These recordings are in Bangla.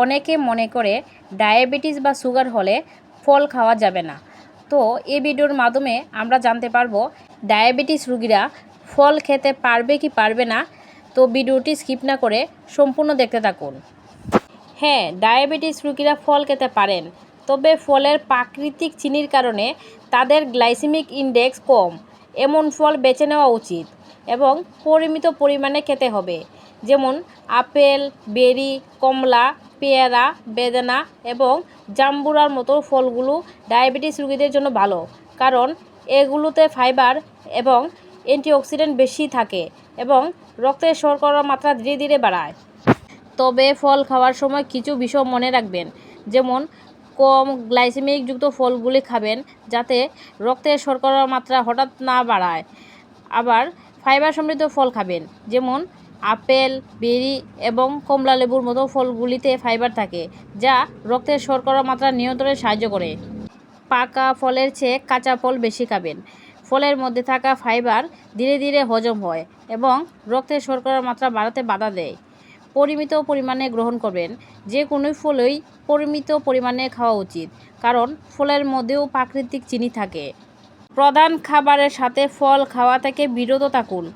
অনেকে মনে করে ডায়াবেটিস বা সুগার হলে ফল খাওয়া যাবে না। তো এই ভিডিওর মাধ্যমে আমরা জানতে পারব ডায়াবেটিস রুগীরা ফল খেতে পারবে কি পারবে না। তো ভিডিওটি স্কিপ না করে সম্পূর্ণ দেখতে থাকুন। হ্যাঁ ডায়াবেটিস রুগীরা ফল খেতে পারেন, তবে ফলের প্রাকৃতিক চিনির কারণে তাদের গ্লাইসেমিক ইন্ডেক্স কম। এমন ফল বেছে নেওয়া উচিত এবং পরিমিত পরিমাণে খেতে হবে। যেমন আপেল, বেরি, কমলা পেয়ারা, বেদানা এবং জাম্বুরার মতো ফলগুলো ডায়াবেটিস রোগীদের জন্য ভালো। কারণ এগুলোতে ফাইবার এবং অ্যান্টিঅক্সিডেন্ট বেশি থাকে এবং রক্তের শর্করার মাত্রা ধীরে ধীরে বাড়ায়। তবে ফল খাওয়ার সময় কিছু বিষয় মনে রাখবেন। যেমন, কম গ্লাইসেমিক যুক্ত ফলগুলি খাবেন যাতে রক্তের শর্করার মাত্রা হঠাৎ না বাড়ায়। আবার ফাইবার সমৃদ্ধ ফল খাবেন। যেমন আপেল বেরি এবং কমলা লেবুর মতো ফলগুলিতে ফাইবার থাকে, যা রক্তের শর্করা মাত্রা নিয়ন্ত্রণে সাহায্য করে। পাকা ফলের চেয়ে কাঁচা ফল বেশি খাবেন। ফলের মধ্যে থাকা ফাইবার ধীরে ধীরে হজম হয় এবং রক্তের শর্করার মাত্রা বাড়াতে বাধা দেয়। পরিমিত পরিমাণে গ্রহণ করবেন। যে কোনো ফলই পরিমিত পরিমাণে খাওয়া উচিত, কারণ ফলের মধ্যেও প্রাকৃতিক চিনি থাকে। প্রধান খাবারের সাথে ফল খাওয়া থেকে বিরত থাকুন।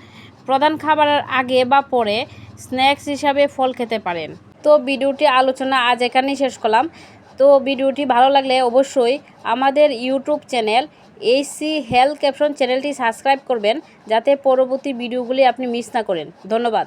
প্রধান খাবারের আগে বা পরে স্ন্যাক্স হিসাবে ফল খেতে পারেন। তো ভিডিওটি আলোচনা আজ এখানেই শেষ করলাম। তো ভিডিওটি ভালো লাগলে অবশ্যই আমাদের ইউটিউব চ্যানেল এইসি হেলথ ক্যাপশন চ্যানেলটি সাবস্ক্রাইব করবেন, যাতে পরবর্তী ভিডিওগুলি আপনি মিস না করেন। ধন্যবাদ।